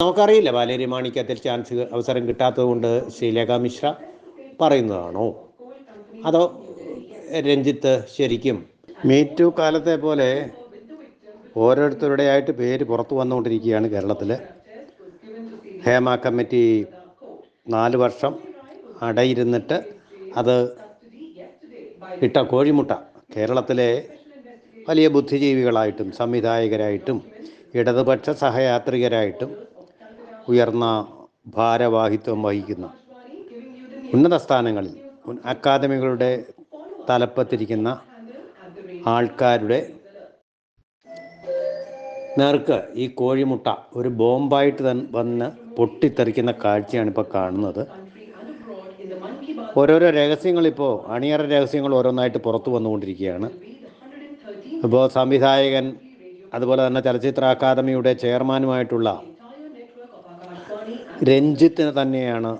നമുക്കറിയില്ല വാലേരി മാണിക്കത്തിൽ ചാൻസ് അവസരം കിട്ടാത്തതുകൊണ്ട് ശ്രീലേഖ മിശ്ര പറയുന്നതാണോ? അതോ രഞ്ജിത്ത് ശരിക്കും? മീറ്റു കാലത്തെ പോലെ ഓരോരുത്തരുടെ ആയിട്ട് പേര് പുറത്തു വന്നുകൊണ്ടിരിക്കുകയാണ് കേരളത്തിൽ ഹേമ കമ്മിറ്റി നാല് വർഷം അടയിരുന്നിട്ട് അത് ഇട്ട കോഴിമുട്ട. കേരളത്തിലെ വലിയ ബുദ്ധിജീവികളായിട്ടും സംവിധായകരായിട്ടും ഇടതുപക്ഷ സഹയാത്രികരായിട്ടും ഉയർന്ന ഭാരവാഹിത്വം വഹിക്കുന്ന ഉന്നത സ്ഥാനങ്ങളിൽ അക്കാദമികളുടെ തലപ്പത്തിരിക്കുന്ന ആൾക്കാരുടെ നേർക്ക് ഈ കോഴിമുട്ട ഒരു ബോംബായിട്ട് തന്നെ വന്ന് പൊട്ടിത്തെറിക്കുന്ന കാഴ്ചയാണ് ഇപ്പോൾ കാണുന്നത്. ഓരോരോ രഹസ്യങ്ങളിപ്പോൾ അണിയറ രഹസ്യങ്ങൾ ഓരോന്നായിട്ട് പുറത്തു വന്നുകൊണ്ടിരിക്കുകയാണ്. ഇപ്പോൾ സംവിധായകൻ അതുപോലെ തന്നെ ചലച്ചിത്ര അക്കാദമിയുടെ ചെയർമാനുമായിട്ടുള്ള രഞ്ജിത്തിന് തന്നെയാണ്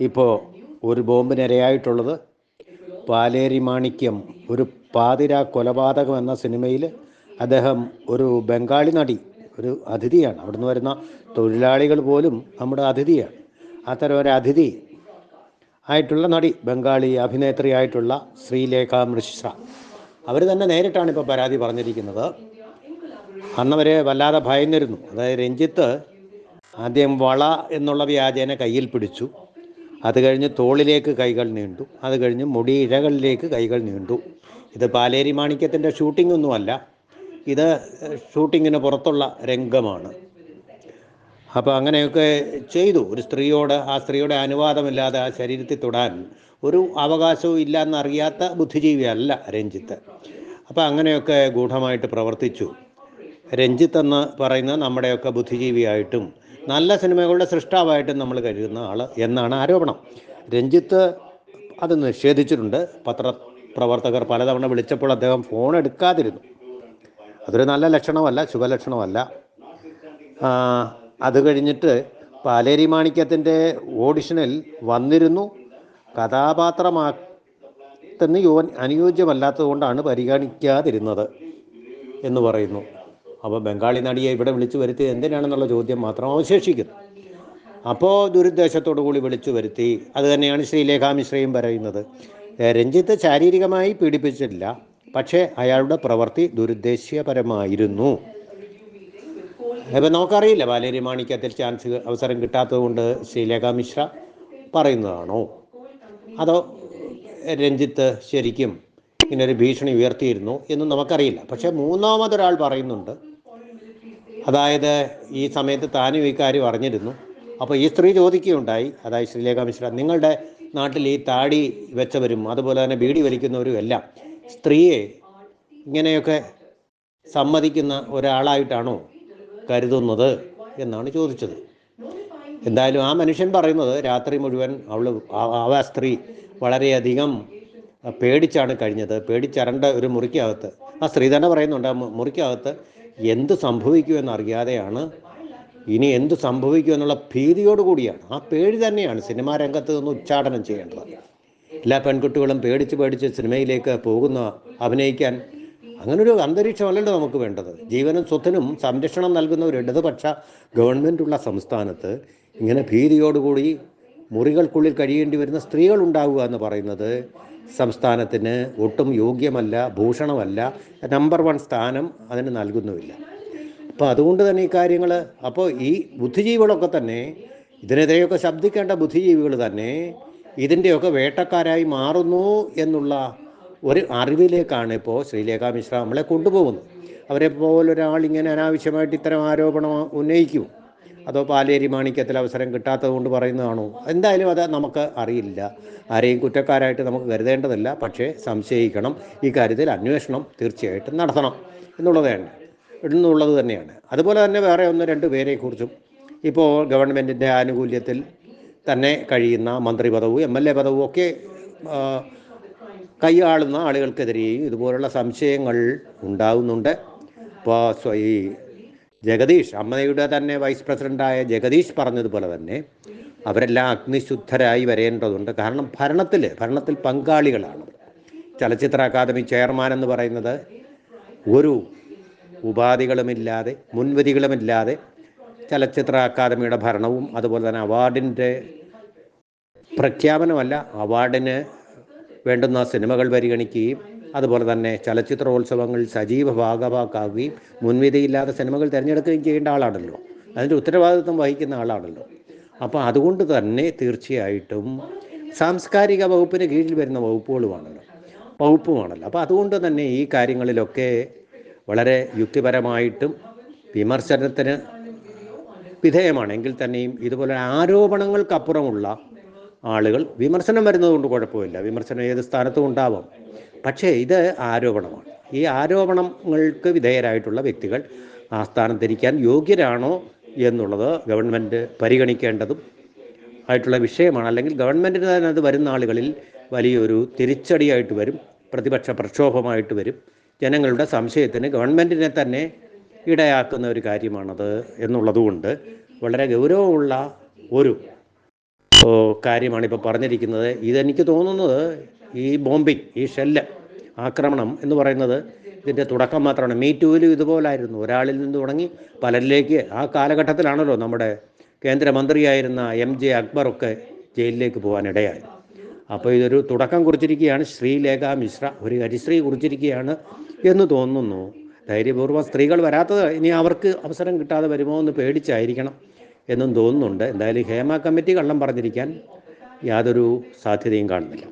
ഇപ്പോൾ ഒരു ബോംബിനിരയായിട്ടുള്ളത് പാലേരി മാണിക്യം ഒരു പാതിര കൊലപാതകം എന്ന സിനിമയിൽ അദ്ദേഹം ഒരു ബംഗാളി നടി ഒരു അതിഥിയാണ്. അവിടുന്ന് വരുന്ന തൊഴിലാളികൾ പോലും നമ്മുടെ അതിഥിയാണ്. അത്തരം ഒരു അതിഥി ആയിട്ടുള്ള നടി ബംഗാളി അഭിനേത്രി ആയിട്ടുള്ള ശ്രീലേഖ മിശ്ര. അവർ തന്നെ നേരിട്ടാണ് ഇപ്പോൾ പരാതി പറഞ്ഞിരിക്കുന്നത്. അന്നവരെ വല്ലാതെ ഭയന്നിരുന്നു. അതായത് രഞ്ജിത്ത് ആദ്യം വള എന്നുള്ള വ്യാജേന കയ്യിൽ പിടിച്ചു. അത് കഴിഞ്ഞ് തോളിലേക്ക് കൈകൾ നീണ്ടു. അത് കഴിഞ്ഞ് മുടി ഇഴകളിലേക്ക് കൈകൾ നീണ്ടു. ഇത് പാലേരി മാണിക്യത്തിന്റെ ഷൂട്ടിംഗ് ഒന്നുമല്ല. ഇത് ഷൂട്ടിങ്ങിന് പുറത്തുള്ള രംഗമാണ്. അപ്പോൾ അങ്ങനെയൊക്കെ ചെയ്തു. ഒരു സ്ത്രീയോട് ആ സ്ത്രീയുടെ അനുവാദമില്ലാതെ ആ ശരീരത്തിൽ തൊടാൻ ഒരു അവകാശവും ഇല്ല എന്നറിയാത്ത ബുദ്ധിജീവിയല്ല രഞ്ജിത്ത്. അപ്പോൾ അങ്ങനെയൊക്കെ ഗൂഢമായിട്ട് പ്രവർത്തിച്ചു. രഞ്ജിത്ത് എന്ന് പറയുന്ന നമ്മുടെയൊക്കെ ബുദ്ധിജീവിയായിട്ടും നല്ല സിനിമകളുടെ സൃഷ്ടാവായിട്ടും നമ്മൾ കരുതുന്ന ആൾ എന്നാണ് ആരോപണം. രഞ്ജിത്ത് അത് നിഷേധിച്ചിട്ടുണ്ട്. പത്രപ്രവർത്തകർ പലതവണ വിളിച്ചപ്പോൾ അദ്ദേഹം ഫോൺ എടുക്കാതിരുന്നു. അതൊരു നല്ല ലക്ഷണമല്ല ശുഭലക്ഷണമല്ല. അത് കഴിഞ്ഞിട്ട് പാലേരി മാണിക്യത്തിന്റെ ഓഡിഷനിൽ വന്നിരുന്നു. കഥാപാത്രമാക്കുന്ന യോ അനുയോജ്യമല്ലാത്തതുകൊണ്ടാണ് പരിഗണിക്കാതിരുന്നത് എന്ന് പറയുന്നു. അപ്പോൾ ബംഗാളി നടിയെ ഇവിടെ വിളിച്ചു വരുത്തിയത് എന്തിനാണെന്നുള്ള ചോദ്യം മാത്രം അവശേഷിക്കുന്നു. അപ്പോൾ ദുരുദ്ദേശത്തോടു കൂടി വിളിച്ചു വരുത്തി. അത് തന്നെയാണ് ശ്രീലേഖാ മിശ്രയും പറയുന്നത്. രഞ്ജിത്ത് ശാരീരികമായി പീഡിപ്പിച്ചിട്ടില്ല. പക്ഷേ അയാളുടെ പ്രവൃത്തി ദുരുദ്ദേശ്യപരമായിരുന്നു. ഇപ്പം നമുക്കറിയില്ല വാലേരി മാണിക്യത്തിൽ ചാൻസ് അവസരം കിട്ടാത്തതുകൊണ്ട് ശ്രീലേഖ മിശ്ര പറയുന്നതാണോ? അതോ രഞ്ജിത്ത് ശരിക്കും ഇങ്ങനൊരു ഭീഷണി ഉയർത്തിയിരുന്നു എന്ന് നമുക്കറിയില്ല. പക്ഷേ മൂന്നാമതൊരാൾ പറയുന്നുണ്ട്. അതായത് ഈ സമയത്ത് താനും ഈ കാര്യം അറിഞ്ഞിരുന്നു. അപ്പോൾ ഈ സ്ത്രീ ചോദിക്കുകയുണ്ടായി അതായത് ശ്രീലേഖ മിശ്ര നിങ്ങളുടെ നാട്ടിൽ ഈ താടി വെച്ചവരും അതുപോലെ തന്നെ ബീഡി വലിക്കുന്നവരും എല്ലാം സ്ത്രീയെ ഇങ്ങനെയൊക്കെ സമ്മതിക്കുന്ന ഒരാളായിട്ടാണോ കരുതുന്നത് എന്നാണ് ചോദിച്ചത്. എന്തായാലും ആ മനുഷ്യൻ പറയുന്നത് രാത്രി മുഴുവൻ അവൾ ആ സ്ത്രീ വളരെയധികം പേടിച്ചാണ് കഴിഞ്ഞത്. പേടിച്ചരണ്ട ഒരു മുറിക്കകത്ത്. ആ സ്ത്രീ തന്നെ പറയുന്നുണ്ട് ആ മുറിക്കകത്ത് എന്ത് സംഭവിക്കുമെന്ന് അറിയാതെയാണ് ഇനി എന്ത് സംഭവിക്കുമെന്നുള്ള ഭീതിയോടുകൂടിയാണ് ആ പേടി തന്നെയാണ് സിനിമാ രംഗത്ത് നിന്ന് ഉച്ചാടനം ചെയ്യേണ്ടത്. എല്ലാ പെൺകുട്ടികളും പേടിച്ച് പേടിച്ച് സിനിമയിലേക്ക് പോകുന്ന അഭിനയിക്കാൻ അങ്ങനൊരു അന്തരീക്ഷമല്ലല്ലോ നമുക്ക് വേണ്ടത്. ജീവനും സ്വത്തിനും സംരക്ഷണം നൽകുന്ന ഒരു ഇടതുപക്ഷ ഗവൺമെന്റുള്ള സംസ്ഥാനത്ത് ഇങ്ങനെ ഭീതിയോടുകൂടി മുറികൾക്കുള്ളിൽ കഴിയേണ്ടി വരുന്ന സ്ത്രീകൾ ഉണ്ടാവുക എന്ന് പറയുന്നത് സംസ്ഥാനത്തിന് ഒട്ടും യോഗ്യമല്ല ഭൂഷണമല്ല നമ്പർ വൺ സ്ഥാനം അതിന് നൽകുന്നുമില്ല. അപ്പോൾ അതുകൊണ്ട് തന്നെ ഈ കാര്യങ്ങൾ അപ്പോൾ ഈ ബുദ്ധിജീവികളൊക്കെ തന്നെ ഇതിനെതിരെയൊക്കെ ശബ്ദിക്കേണ്ട ബുദ്ധിജീവികൾ തന്നെ ഇതിന്റെയൊക്കെ വേട്ടക്കാരായി മാറുന്നു എന്നുള്ള ഒരു അറിവിലേക്കാണ് ഇപ്പോൾ ശ്രീലേഖ മിശ്ര നമ്മളെ കൊണ്ടുപോകുന്നത്. അവരെ പോലൊരാൾ ഇങ്ങനെ അനാവശ്യമായിട്ട് ഇത്തരം ആരോപണം ഉന്നയിക്കും. അതോ പാലേരി മാണിക്യത്തിൽ അവസരം കിട്ടാത്തത് കൊണ്ട് പറയുന്നതാണോ? എന്തായാലും അത് നമുക്ക് അറിയില്ല. ആരെയും കുറ്റക്കാരായിട്ട് നമുക്ക് കരുതേണ്ടതല്ല. പക്ഷേ സംശയിക്കണം. ഈ കാര്യത്തിൽ അന്വേഷണം തീർച്ചയായിട്ടും നടത്തണം എന്നുള്ളതാണ് എന്നുള്ളത് തന്നെയാണ്. അതുപോലെ തന്നെ വേറെ ഒന്ന് രണ്ട് പേരെക്കുറിച്ചും ഇപ്പോൾ ഗവൺമെന്റിന്റെ ആനുകൂല്യത്തിൽ തന്നെ കഴിയുന്ന മന്ത്രി പദവും എം എൽ എ പദവും ഒക്കെ കൈയാളുന്ന ആളുകൾക്കെതിരെയും ഇതുപോലുള്ള സംശയങ്ങൾ ഉണ്ടാകുന്നുണ്ട് ഇപ്പോൾ സ്വ- ഈ ജഗദീഷ് അമ്മയുടെ തന്നെ വൈസ് പ്രസിഡന്റായ ജഗദീഷ് പറഞ്ഞതുപോലെ തന്നെ അവരെല്ലാം അഗ്നിശുദ്ധരായി വരേണ്ടതുണ്ട്. കാരണം ഭരണത്തിൽ ഭരണത്തിൽ പങ്കാളികളാണ്. ചലച്ചിത്ര അക്കാദമി ചെയർമാൻ എന്ന് പറയുന്നത് ഒരു ഉപാധികളുമില്ലാതെ മുൻവിധികളുമില്ലാതെ ചലച്ചിത്ര അക്കാദമിയുടെ ഭരണവും അതുപോലെ തന്നെ അവാർഡിന്റെ പ്രഖ്യാപനമല്ല അവാർഡിന് വേണ്ടുന്ന സിനിമകൾ പരിഗണിക്കുകയും അതുപോലെ തന്നെ ചലച്ചിത്രോത്സവങ്ങൾ സജീവ ഭാഗമാക്കുകയും മുൻവിധിയില്ലാത്ത സിനിമകൾ തിരഞ്ഞെടുക്കുകയും ചെയ്യേണ്ട ആളാണല്ലോ. അതിന്റെ ഉത്തരവാദിത്വം വഹിക്കുന്ന ആളാണല്ലോ. അപ്പോൾ അതുകൊണ്ട് തന്നെ തീർച്ചയായിട്ടും സാംസ്കാരിക വകുപ്പിന് കീഴിൽ വരുന്ന വകുപ്പുകളുമാണല്ലോ. വകുപ്പുമാണല്ലോ. അപ്പോൾ അതുകൊണ്ട് തന്നെ ഈ കാര്യങ്ങളിലൊക്കെ വളരെ യുക്തിപരമായിട്ടും വിമർശനത്തിന് വിധേയമാണ്. എങ്കിൽ തന്നെയും ഇതുപോലെ ആരോപണങ്ങൾക്കപ്പുറമുള്ള ആളുകൾ വിമർശനം വരുന്നതുകൊണ്ട് കുഴപ്പമില്ല. വിമർശനം ഏത് സ്ഥാനത്തും ഉണ്ടാവാം. പക്ഷേ ഇത് ആരോപണമാണ്. ഈ ആരോപണങ്ങൾക്ക് വിധേയരായിട്ടുള്ള വ്യക്തികൾ ആ സ്ഥാനത്തിരിക്കാൻ യോഗ്യരാണോ എന്നുള്ളത് ഗവൺമെന്റ് പരിഗണിക്കേണ്ടതും ആയിട്ടുള്ള വിഷയമാണ്. അല്ലെങ്കിൽ ഗവൺമെന്റിന് തന്നെ അത് വരുന്ന ആളുകളിൽ വലിയൊരു തിരിച്ചടിയായിട്ട് വരും. പ്രതിപക്ഷ പ്രക്ഷോഭമായിട്ട് വരും. ജനങ്ങളുടെ സംശയത്തിന് ഗവൺമെന്റിനെ തന്നെ ഇടയാക്കുന്ന ഒരു കാര്യമാണത് എന്നുള്ളതുകൊണ്ട് വളരെ ഗൗരവമുള്ള ഒരു കാര്യമാണ് ഇപ്പോൾ പറഞ്ഞിരിക്കുന്നത്. ഇതെനിക്ക് തോന്നുന്നത് ഈ ബോംബിങ് ഈ ഷെല്ല് ആക്രമണം എന്ന് പറയുന്നത് ഇതിന്റെ തുടക്കം മാത്രമാണ്. മീ ടൂവിലും ഇതുപോലായിരുന്നു. ഒരാളിൽ നിന്ന് തുടങ്ങി പലരിലേക്ക് ആ കാലഘട്ടത്തിലാണല്ലോ നമ്മുടെ കേന്ദ്രമന്ത്രിയായിരുന്ന എം ജെ അക്ബറൊക്കെ ജയിലിലേക്ക് പോകാനിടയായി. അപ്പോൾ ഇതൊരു തുടക്കം കുറിച്ചിരിക്കുകയാണ്. ശ്രീലേഖ മിശ്ര ഒരു ഹരിശ്രീ കുറിച്ചിരിക്കുകയാണ് എന്ന് തോന്നുന്നു. ധൈര്യപൂർവം സ്ത്രീകൾ വരാത്തത് ഇനി അവർക്ക് അവസരം കിട്ടാതെ വരുമോ എന്ന് പേടിച്ചായിരിക്കണം. എന്നും തോന്നുന്നുണ്ട്. എന്തായാലും ഹേമ കമ്മിറ്റി കള്ളം പറഞ്ഞിരിക്കാൻ യാതൊരു സാധ്യതയും കാണുന്നില്ല.